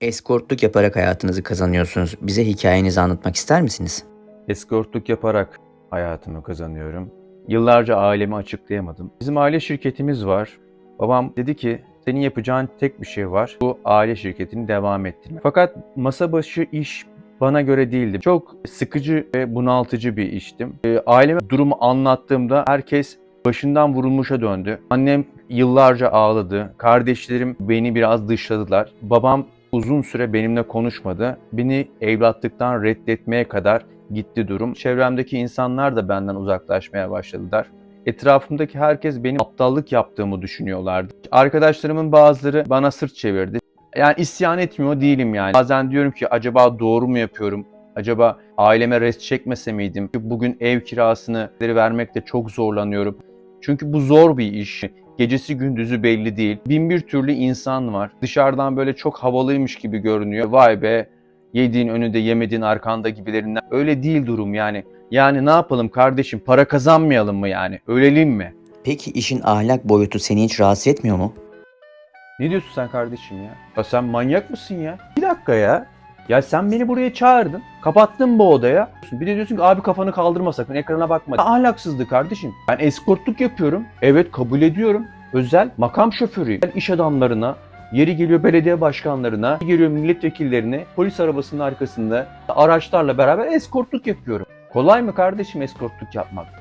Eskortluk yaparak hayatınızı kazanıyorsunuz. Bize hikayenizi anlatmak ister misiniz? Eskortluk yaparak hayatımı kazanıyorum. Yıllarca ailemi açıklayamadım. Bizim aile şirketimiz var. Babam dedi ki senin yapacağın tek bir şey var. Bu aile şirketini devam ettirmek. Fakat masa başı iş bana göre değildi. Çok sıkıcı ve bunaltıcı bir iştim. Ee, Aileme durumu anlattığımda herkes başından vurulmuşa döndü. Annem yıllarca ağladı. Kardeşlerim beni biraz dışladılar. Babam uzun süre benimle konuşmadı. Beni evlatlıktan reddetmeye kadar gitti durum. Çevremdeki insanlar da benden uzaklaşmaya başladılar. Etrafımdaki herkes benim aptallık yaptığımı düşünüyorlardı. Arkadaşlarımın bazıları bana sırt çevirdi. Yani isyan etmiyor değilim yani. Bazen diyorum ki acaba doğru mu yapıyorum? Acaba aileme rest çekmese miydim? Bugün ev kirasını vermekte çok zorlanıyorum. Çünkü bu zor bir iş. Gecesi gündüzü belli değil. Bin bir türlü insan var. Dışarıdan böyle çok havalıymış gibi görünüyor. Vay be yediğin önünde yemediğin arkanda gibilerinden. Öyle değil durum yani. Yani ne yapalım kardeşim para kazanmayalım mı yani? Ölelim mi? Peki işin ahlak boyutu seni hiç rahatsız etmiyor mu? Ne diyorsun sen kardeşim ya? Ya sen manyak mısın ya? Bir dakika ya. Ya sen beni buraya çağırdın. Kapattın bu odaya. Bir de diyorsun ki abi kafanı kaldırma sakın ekrana bakma. Ahlaksızdı kardeşim. Ben eskortluk yapıyorum. Evet kabul ediyorum. Özel makam şoförüyüm. Ben iş adamlarına, yeri geliyor belediye başkanlarına, yeri geliyor milletvekillerine polis arabasının arkasında araçlarla beraber eskortluk yapıyorum. Kolay mı kardeşim eskortluk yapmak?